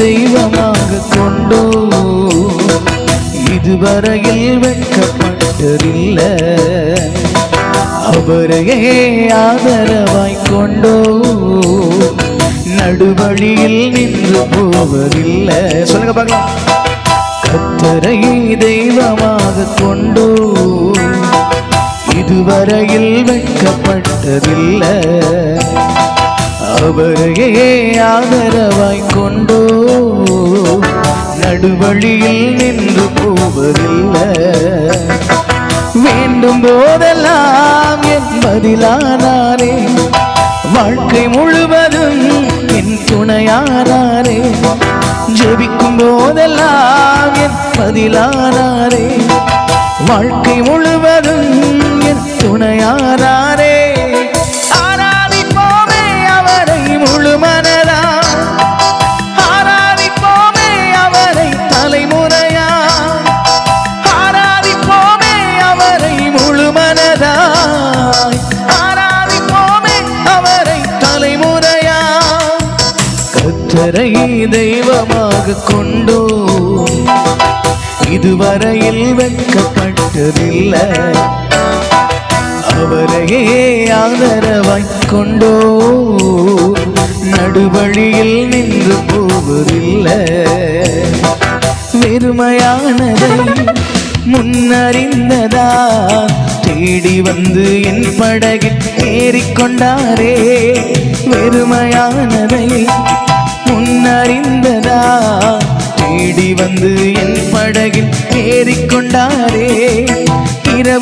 தெய்வமாக கொண்டோ இதுவரையில் வெட்கப்பட்டதில்ல. அவரையே ஆதரவாய் கொண்டோ நடுவழியில் நின்று போவதில்லை. சொல்லுங்க பார்க்கலாம். கத்தரை தெய்வமாக கொண்டோ இதுவரையில் வெட்கப்பட்டதில்லை. அவரையே ஆதரவாய் கொண்டோ நடுவழியில் நின்று போவதில்லை. வேண்டும் போதெல்லாம் என் பதிலானாரே. வாழ்க்கை முழுவதும் என் துணையானாரே. ஜெபிக்கும் போதெல்லாம் என் பதிலானாரே. வாழ்க்கை முழுவதும் என் துணையானார் கத்தரை தெய்வமாக கொண்டோ இதுவரையில் வெட்கப்பட்டதில்லை. அவரையே ஆதரவாய் கொண்டோ நடுவழியில் நின்று போவதில்லை. வெறுமையானதை முன்னறிந்ததா? தேடி வந்து என் படகில் ஏறிக்கொண்டாரே வெறுமையானதை அறிந்ததா? தேடி வந்து என் படகில் ஏறிக்கொண்டாரே. இரவு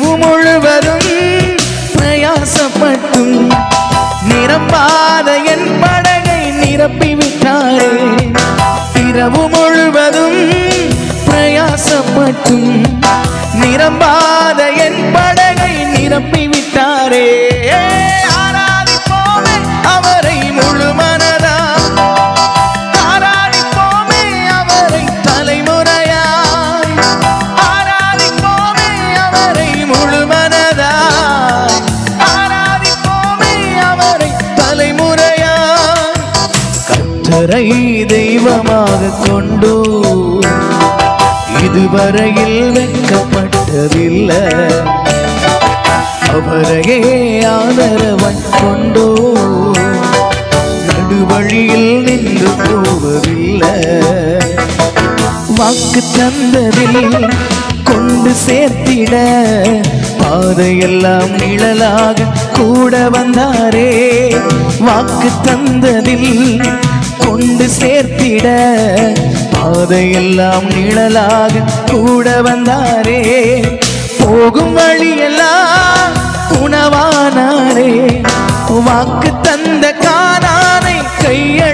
கத்தரை தெய்வமாக கொண்டு இதுவரையில் வெட்கப்பட்டதில்லை. அவரையே ஆதரவன் கொண்டோ நடுவழியில் நின்று போவதில்லை. வாக்கு தந்ததில் கொண்டு சேர்த்திட பாதையெல்லாம் நிழலாக கூட வந்தாரே. வாக்கு தந்ததில் கொண்டு சேர்த்திட. பாதையெல்லாம் நிழலாக கூட வந்தாரே. போகும் வழியெல்லாம் உணவானாரே. வாக்கு தந்த காணானை கையளித்தாரே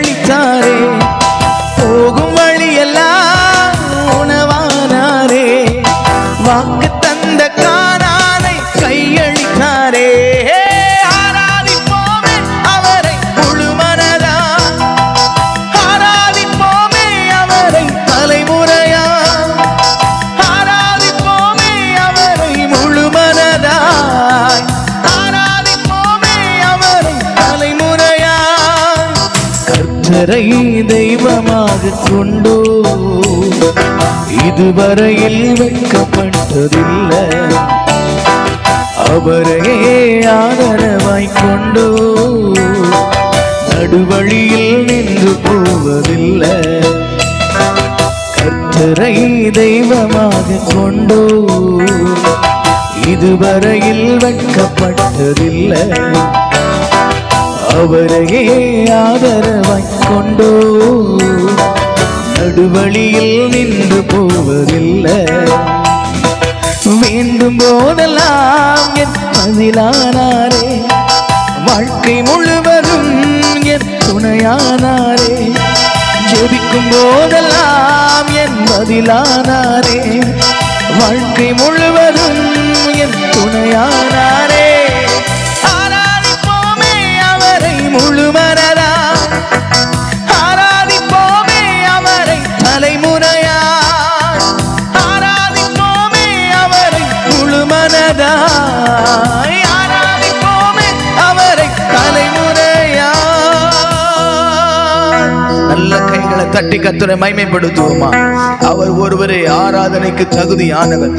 கர்த்தரை தெய்வமாக கொண்டோ இதுவரையில் வைக்கப்பட்டதில்லை. அவரையே ஆதரவாய் கொண்டோ நடுவழியில் நின்று போவதில்லை. கர்த்தரை தெய்வமாக கொண்டோ இதுவரையில் வைக்கப்பட்டதில்லை. அவரையே ஆதரவாய் கொண்டோ. நடுவழியில் நின்று போவதில்லை. வேண்டும் போதெல்லாம் என் பதிலானாரே வாழ்க்கை முழுவதும் என் துணையானாரே. ஜெபிக்கும் போதெல்லாம் என் பதிலானாரே வாழ்க்கை முழுவதும் என் துணையானாரே. ஆராதிப்போமே அவரை முழு தட்டி கத்துரை மைமைப்படுத்துவோமா அவர் ஒருவரே ஆராதனைக்கு தகுதியானவர்.